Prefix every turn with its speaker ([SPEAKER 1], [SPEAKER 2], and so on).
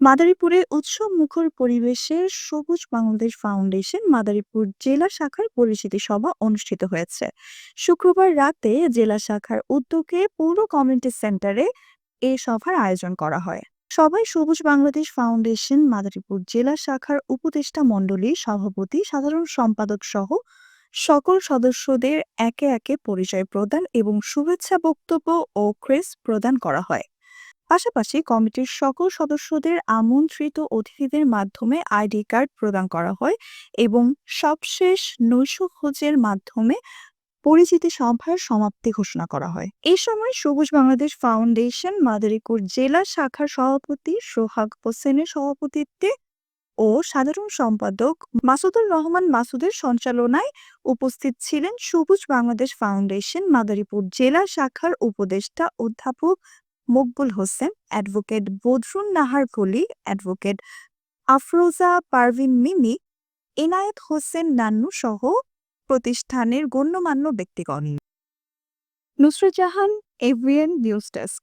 [SPEAKER 1] মাদারীপুরে উৎসব মুখর পরিবেশে সবুজ বাংলাদেশ ফাউন্ডেশন মাদারীপুর জেলা শাখার পরিচিতি সভা অনুষ্ঠিত হয়েছে। শুক্রবার রাতে জেলা শাখার উদ্যোগে পৌর কমিউনিটি সেন্টারে এ সভার আয়োজন করা হয়। সভায় সবুজ বাংলাদেশ ফাউন্ডেশন মাদারীপুর জেলা শাখার উপদেষ্টা মণ্ডলী, সভাপতি, সাধারণ সম্পাদক সহ সকল সদস্যদের একে একে পরিচয় প্রদান এবং শুভেচ্ছা বক্তব্য ও ক্রেস প্রদান করা হয়। পাশাপাশি কমিটির সকল সদস্যদের আমন্ত্রিত অতিথিদের মাধ্যমে আইডি কার্ড প্রদান করা হয় এবং সবশেষ নৈশ খোঁজের মাধ্যমে পরিচিতি সভার সমাপ্তি ঘোষণা করা হয়। এই সময় সবুজ বাংলাদেশ ফাউন্ডেশন, মাদারীপুর জেলা শাখার সভাপতি সোহাগ হোসেনের সভাপতিত্বে ও সাধারণ সম্পাদক মাসুদুর রহমান মাসুদের সঞ্চালনায় উপস্থিত ছিলেন সবুজ বাংলাদেশ ফাউন্ডেশন, মাদারীপুর জেলা শাখার উপদেষ্টা অধ্যাপক মকবুল হোসেন, অ্যাডভোকেট বদরুন নাহার কলি, অ্যাডভোকেট আফরোজা পারভিন মিমি, এনায়েত হোসেন নান্নু সহ প্রতিষ্ঠানের গণ্যমান্য ব্যক্তিগণ। Nusrat Jahan, AVN news desk.